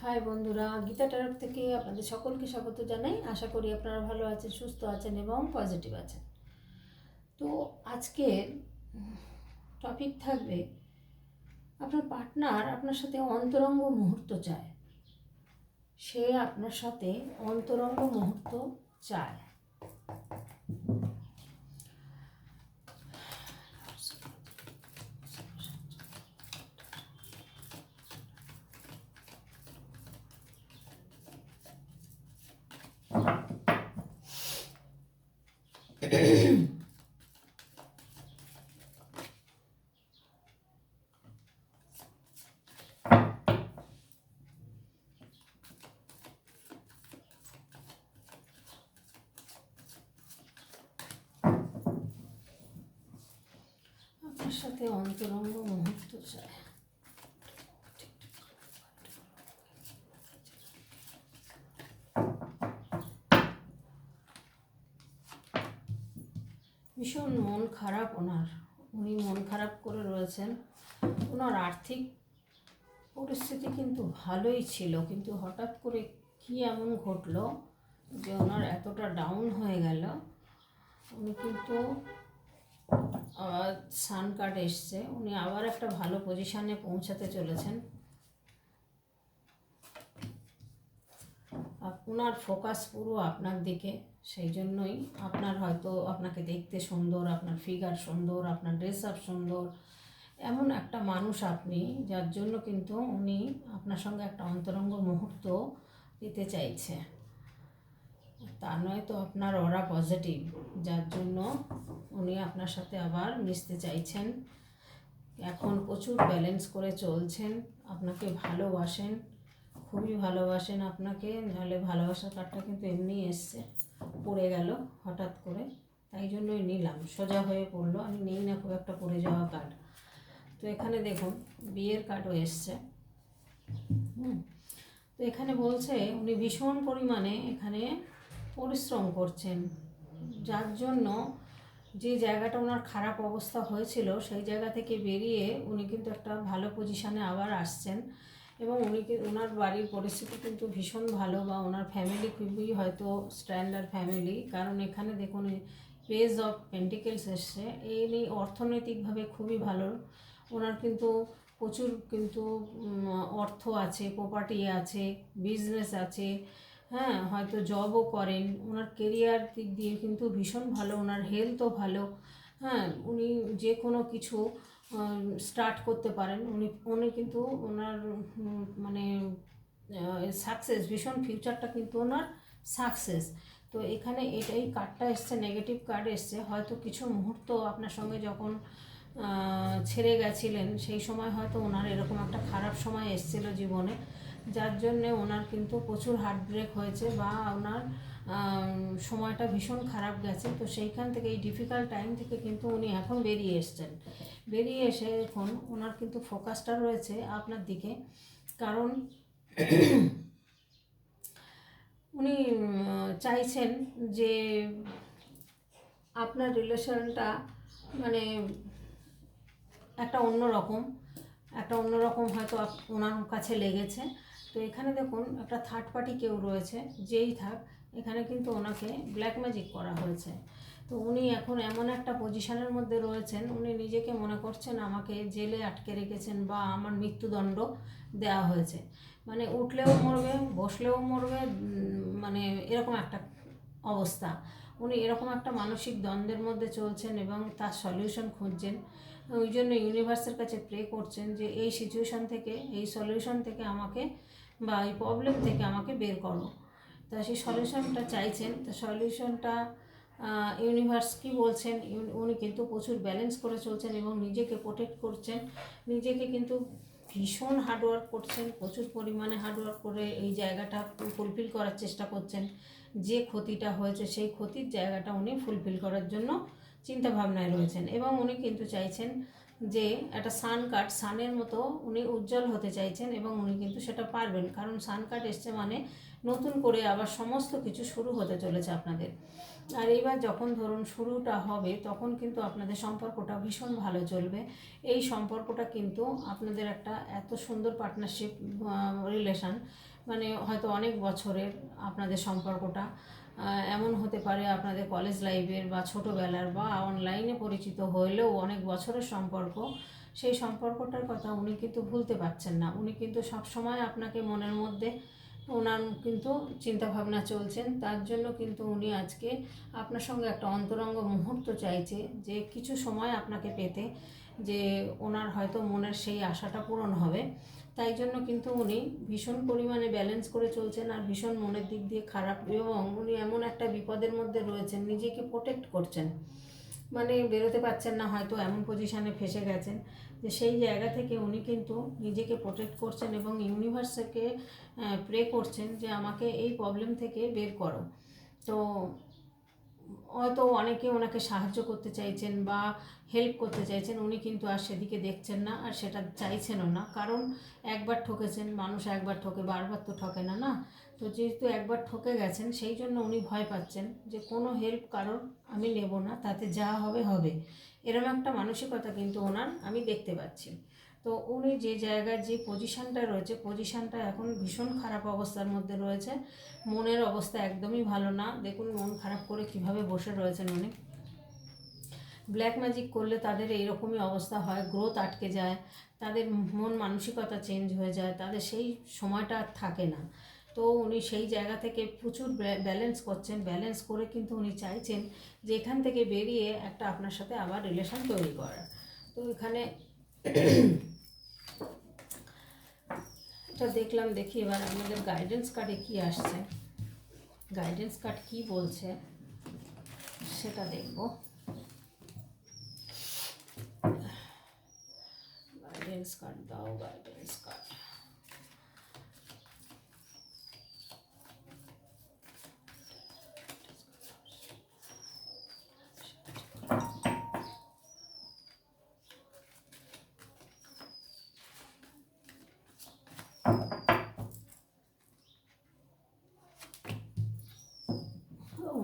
High বন্ধুরা, গীতা টারক থেকে আপনাদের সকলকে স্বাগত জানাই। আশা করি আপনারা ভালো আছেন, সুস্থ আছেন এবং পজিটিভ আছেন। তো আজকের টপিক থাকবে, আপনার পার্টনার আপনার সাথে অন্তরঙ্গ মুহূর্ত চায়। সে আপনার সাথে অন্তরঙ্গ মুহূর্ত চায় আপনার সাথে অন্তরঙ্গ মুহূর্ত চায় ভীষণ মন খারাপ ওনার। উনি মন খারাপ করে রয়েছেন। ওনার আর্থিক পরিস্থিতি কিন্তু ভালোই ছিল, কিন্তু হঠাৎ করে কি এমন ঘটলো যে ওনার এতটা ডাউন হয়ে গেল। উনি কিন্তু সান কার্ড এসছে। উনি আবার একটা ভালো পজিশানে পৌঁছাতে চলেছেন। আপ- ওনার ফোকাস পুরো আপনার দিকে। সেই জন্যই আপনার হয়তো আপনাকে দেখতে সুন্দর, আপনার ফিগার সুন্দর, আপনার ড্রেস আপ সুন্দর। এমন একটা মানুষ আপনি, যার জন্য কিন্তু উনি আপনার সঙ্গে একটা অন্তরঙ্গ মুহূর্ত দিতে চাইছে। তা নয় তো আপনার ওরা পজিটিভ যার জন্য উনি আপনার সাথে আবার মিশতে চাইছেন। এখন প্রচুর ব্যালেন্স করে চলছেন, আপনাকে ভালোবাসেন। খুবই ভালোবাসেন আপনাকে, নাহলে ভালোবাসার কার্ডটা কিন্তু এমনি এসছে, পড়ে গেল হঠাৎ করে, তাই জন্যই নিলাম, সোজা হয়ে পড়ল, আমি নিই না খুব একটা পড়ে যাওয়া কার্ড। তো এখানে দেখুন, বিয়ের কার্ডও এসছে, হুম, তো এখানে বলছে, উনি ভীষণ পরিমাণে এখানে পরিশ্রম করছেন, যার জন্য যে জায়গাটা ওনার খারাপ অবস্থা হয়েছিল, সেই জায়গা থেকে বেরিয়ে উনি কিন্তু একটা ভালো পজিশানে আবার আসছেন। এবং উনিকে ওনার বাড়ির পরিস্থিতি কিন্তু ভীষণ ভালো বা ওনার ফ্যামিলি খুবই হয়তো স্ট্যান্ডার্ড ফ্যামিলি কারণ এখানে দেখুন পেজ অফ পেন্টিকেলস এসছে। এই নিয়ে অর্থনৈতিকভাবে খুবই ভালো। ওনার কিন্তু প্রচুর কিন্তু অর্থ আছে প্রপার্টি আছে বিজনেস আছে হ্যাঁ হয়তো জবও করেন। ওনার কেরিয়ার দিক দিয়ে কিন্তু ভীষণ ভালো ওনার হেলথও ভালো। হ্যাঁ উনি যে কোনো কিছু স্টার্ট করতে পারেন। উনি উনি কিন্তু ওনার মানে সাকসেস ভীষণ ফিউচারটা কিন্তু ওনার সাকসেস তো এখানে এটাই কার্ডটা এসছে নেগেটিভ কার্ড এসছে। হয়তো কিছু মুহূর্ত আপনার সঙ্গে যখন ছেড়ে গেছিলেন, সেই সময় হয়তো ওনার এরকম একটা খারাপ সময় এসছিল জীবনে। যার জন্যে ওনার কিন্তু প্রচুর হার্ট ব্রেক হয়েছে বা ওনার সময়টা ভীষণ খারাপ গেছে। তো সেইখান থেকে, এই ডিফিকাল্ট টাইম থেকে কিন্তু উনি এখন বেরিয়ে এসছেন। বেরিয়ে এসে এখন ওনার কিন্তু ফোকাসটা রয়েছে আপনার দিকে। কারণ উনি চাইছেন যে আপনার রিলেশনটা মানে একটা অন্য রকম একটা অন্যরকম হয়তো আপ- ওনার কাছে লেগেছে। তো এখানে দেখুন একটা থার্ড পার্টি কেউ রয়েছে, যেই থাক এখানে কিন্তু ওনাকে ব্ল্যাক ম্যাজিক করা হয়েছে। তো উনি এখন এমন একটা পজিশনের মধ্যে রয়েছেন, উনি নিজেকে মনে করছেন আমাকে জেলে আটকে রেখেছেন বা আমার মৃত্যুদণ্ড দেওয়া হয়েছে। মানে উঠলেও মরবে, বসলেও মরবে মানে এরকম একটা অবস্থা। উনি এরকম একটা মানসিক দ্বন্দ্বের মধ্যে চলছেন এবং তার সলিউশন খুঁজছেন। ওই জন্য ইউনিভার্সের কাছে প্রে করছেন যে এই সিচুয়েশন থেকে, এই সলিউশন থেকে আমাকে বা এই প্রবলেম থেকে আমাকে বের করো। তা সেই সলিউশনটা চাইছেন। তো সলিউশনটা ইউনিভার্স কী বলছেন? উনি কিন্তু প্রচুর ব্যালেন্স করে চলছেন এবং নিজেকে প্রোটেক্ট করছেন। নিজেকে কিন্তু ভীষণ হার্ডওয়ার্ক করছেন, প্রচুর পরিমাণে হার্ডওয়ার্ক করে এই জায়গাটা ফুলফিল করার চেষ্টা করছেন। যে ক্ষতিটা হয়েছে, সেই ক্ষতির জায়গাটা উনি ফুলফিল করার জন্য চিন্তাভাবনায় রয়েছেন। এবং উনি কিন্তু চাইছেন যে একটা সান কার্ড সানের মতো উনি উজ্জ্বল হতে চাইছেন এবং উনি কিন্তু সেটা পারবেন। কারণ সান কার্ড এসছে মানে নতুন করে আবার সমস্ত কিছু শুরু হতে চলেছে আপনাদের। আর এইবার যখন ধরুন শুরুটা হবে, তখন কিন্তু আপনাদের সম্পর্কটা ভীষণ ভালো চলবে। এই সম্পর্কটা কিন্তু আপনাদের একটা এত সুন্দর পার্টনারশিপ রিলেশন মানে হয়তো অনেক বছরের আপনাদের সম্পর্কটা এমন হতে পারে আপনাদের কলেজ লাইফের বা ছোটোবেলার বা অনলাইনে পরিচিত হলেও অনেক বছরের সম্পর্ক, সেই সম্পর্কটার কথা উনি কিন্তু ভুলতে পারছেন না। উনি কিন্তু সবসময় আপনাকে মনের মধ্যে ওনার কিন্তু চিন্তাভাবনা চলছেন তার জন্য কিন্তু উনি আজকে আপনার সঙ্গে একটা অন্তরঙ্গ মুহূর্ত চাইছে যে কিছু সময় আপনাকে পেতে, যে ওনার হয়তো মনের সেই আশাটা পূরণ হবে। তাই জন্য কিন্তু উনি ভীষণ পরিমাণে ব্যালেন্স করে চলছেন আর ভীষণ মনের দিক দিয়ে খারাপ এবং উনি এমন একটা বিপদের মধ্যে রয়েছেন, নিজেকে প্রোটেক্ট করছেন। মানে বেরোতে পারছেন না, হয়তো এমন পজিশানে ফেসে গেছেন যে সেই জায়গা থেকে উনি কিন্তু নিজেকে প্রোটেক্ট করছেন এবং ইউনিভার্সকে প্রে করছেন যে আমাকে এই প্রবলেম থেকে বের করো। তো হয়তো অনেকে ওনাকে সাহায্য করতে চাইছেন বা হেল্প করতে চাইছেন, উনি কিন্তু আর সেদিকে দেখছেন না আর সেটা চাইছেনও না। কারণ একবার ঠকেছেন, মানুষ একবার ঠকে, বারবার তো ঠকে না না? তো যেহেতু একবার ঠকে গেছেন, সেই জন্য উনি ভয় পাচ্ছেন যে কোনো হেল্প কারোর আমি নেব না, তাতে যা হবে হবে। এরকম একটা মানসিকতা কিন্তু ওনার আমি দেখতে পাচ্ছি। তো উনি যে জায়গায় যে পজিশানটা রয়েছে পজিশানটা এখন ভীষণ খারাপ অবস্থার মধ্যে রয়েছে। মনের অবস্থা একদমই ভালো না। দেখুন, মন খারাপ করে কীভাবে বসে রয়েছেন উনি। ব্ল্যাক ম্যাজিক করলে তাদের এইরকমই অবস্থা হয় গ্রোথ আটকে যায়, তাদের মন মানসিকতা চেঞ্জ হয়ে যায়, তাদের সেই সময়টা আর থাকে না। তো উনি সেই জায়গা থেকে প্রচুর ব্যালেন্স করছেন। ব্যালেন্স করে কিন্তু উনি চাইছেন যে এখান থেকে বেরিয়ে একটা আপনার সাথে আবার রিলেশন তৈরি করার। তো এখানে এটা দেখলাম, দেখি এবার আমাদের গাইডেন্স কার্ডে কি আসছে। গাইডেন্স কার্ড কি বলছে, সেটা দেখব। গাইডেন্স কার্ড দাও গাইডেন্স কার্ড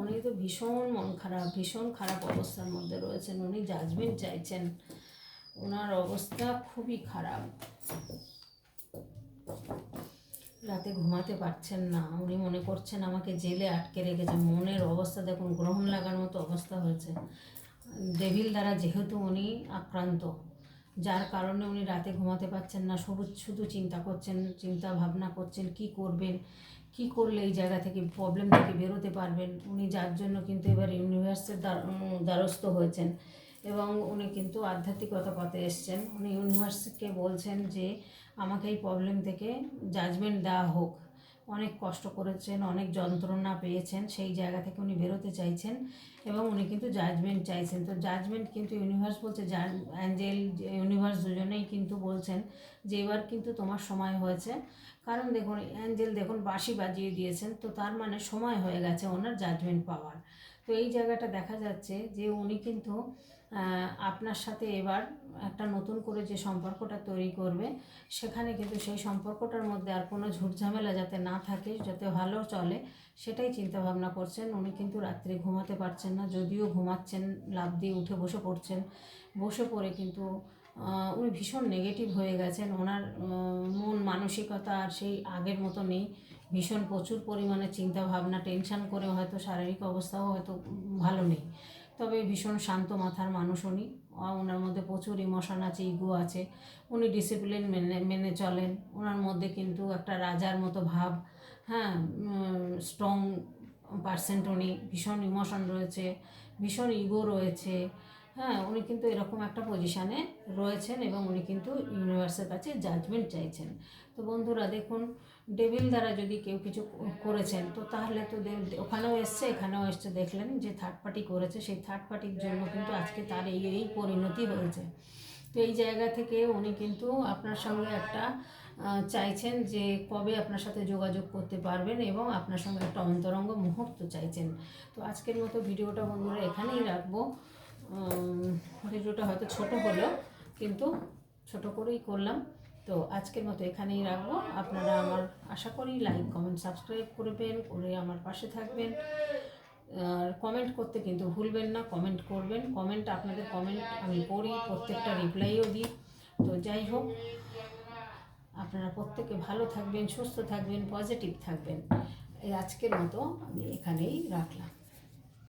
উনি তো ভীষণ মন খারাপ, ভীষণ খারাপ অবস্থার মধ্যে রয়েছেন। উনি জাজমেন্ট চাইছেন। ওনার অবস্থা খুবই খারাপ। রাতে ঘুমাতে পারছেন না। উনি মনে করছেন আমাকে জেলে আটকে রেখেছে। মনের অবস্থা দেখুন, গ্রহণ লাগার মতো অবস্থা হয়েছে। ডেভিল দ্বারা যেহেতু উনি আক্রান্ত, যার কারণে উনি রাতে ঘুমাতে পারছেন না। সবুজ শুধু চিন্তা করছেন, চিন্তা ভাবনা করছেন, কি করবেন? কি করলে এই জায়গা থেকে প্রবলেম থেকে বেরোতে পারবেন? উনি যার জন্য কিন্তু এবার ইউনিভার্সের দ্বার- দ্বারস্থ হয়েছেন এবং উনি কিন্তু আধ্যাত্মিকতা পথে এসছেন। উনি ইউনিভার্সকে বলছেন যে, আমাকে এই প্রবলেম থেকে জাজমেন্ট দেওয়া হোক। অনেক কষ্ট করেছেন, অনেক যন্ত্রণা পেয়েছেন, সেই জায়গা থেকে উনি বেরোতে চাইছেন এবং উনি কিন্তু জাজমেন্ট চাইছেন। তো জাজমেন্ট কিন্তু ইউনিভার্স বলছে অ্যাঞ্জেল ইউনিভার্স দুজনেই কিন্তু বলছেন যে এবার কিন্তু তোমার সময় হয়েছে। কারণ দেখুন অ্যাঞ্জেল দেখুন বাঁশি বাজিয়ে দিয়েছেন, তো তার মানে সময় হয়ে গেছে ওনার জাজমেন্ট পাওয়ার। তো এই জায়গাটা দেখা যাচ্ছে যে উনি কিন্তু আপনার সাথে এবার একটা নতুন করে যে সম্পর্কটা তৈরি করবে, সেখানে কিন্তু সেই সম্পর্কটার মধ্যে আর কোনো ঝুটঝামেলা যাতে না থাকে, যাতে ভালো চলে, সেটাই চিন্তা ভাবনা করছেন। উনি কিন্তু রাত্রে ঘুমাতে পারছেন না, যদিও ঘুমাচ্ছেন লাভ দিয়ে উঠে বসে পড়ছেন। বসে পড়ে কিন্তু উনি ভীষণ নেগেটিভ হয়ে গেছেন। ওনার মন মানসিকতা আর সেই আগের মতো নেই ভীষণ প্রচুর পরিমাণে চিন্তা ভাবনা টেনশন করে হয়তো শারীরিক অবস্থাও হয়তো ভালো নেই। তবে ভীষণ শান্ত মাথার মানুষ উনি। ওনার মধ্যে প্রচুর ইমোশন আছে ইগো আছে। উনি ডিসিপ্লিন মেনে মেনে চলেন। ওনার মধ্যে কিন্তু একটা রাজার মতো ভাব হ্যাঁ স্ট্রং পার্সেন্ট উনি। ভীষণ ইমোশন রয়েছে, ভীষণ ইগো রয়েছে। হ্যাঁ উনি কিন্তু এরকম একটা পজিশানে রয়েছেন এবং উনি কিন্তু ইউনিভার্সের কাছে জাজমেন্ট চাইছেন। তো বন্ধুরা, দেখুন ডেভিল দ্বারা যদি কেউ কিছু করেছেন, তো তাহলে তো ওখানেও এসছে, এখানেও এসছে। দেখলেন যে থার্ড পার্টি করেছে, সেই থার্ড পার্টির জন্য কিন্তু আজকে তার এই এই পরিণতি হয়েছে। তো এই জায়গা থেকে উনি কিন্তু আপনার সঙ্গে একটা চাইছেন যে কবে আপনার সাথে যোগাযোগ করতে পারবেন এবং আপনার সঙ্গে একটা অন্তরঙ্গ মুহূর্ত চাইছেন। তো আজকের মতো ভিডিওটা বন্ধুরা এখানেই রাখব। ভিডিওটা হয়তো ছোট হলো, কিন্তু ছোট করেই করলাম। তো আজকের মতো এখানেই রাখব। আপনারা আমার আশা করি লাইক, কমেন্ট, সাবস্ক্রাইব করবেন, করে আমার পাশে থাকবেন। আর কমেন্ট করতে কিন্তু ভুলবেন না, কমেন্ট করবেন। কমেন্ট আপনাদের কমেন্ট আমি পড়ি, প্রত্যেকটা রিপ্লাইও দিই। তো যাই হোক, আপনারা প্রত্যেকে ভালো থাকবেন, সুস্থ থাকবেন, পজিটিভ থাকবেন। এই আজকের মতো আমি এখানেই রাখলাম।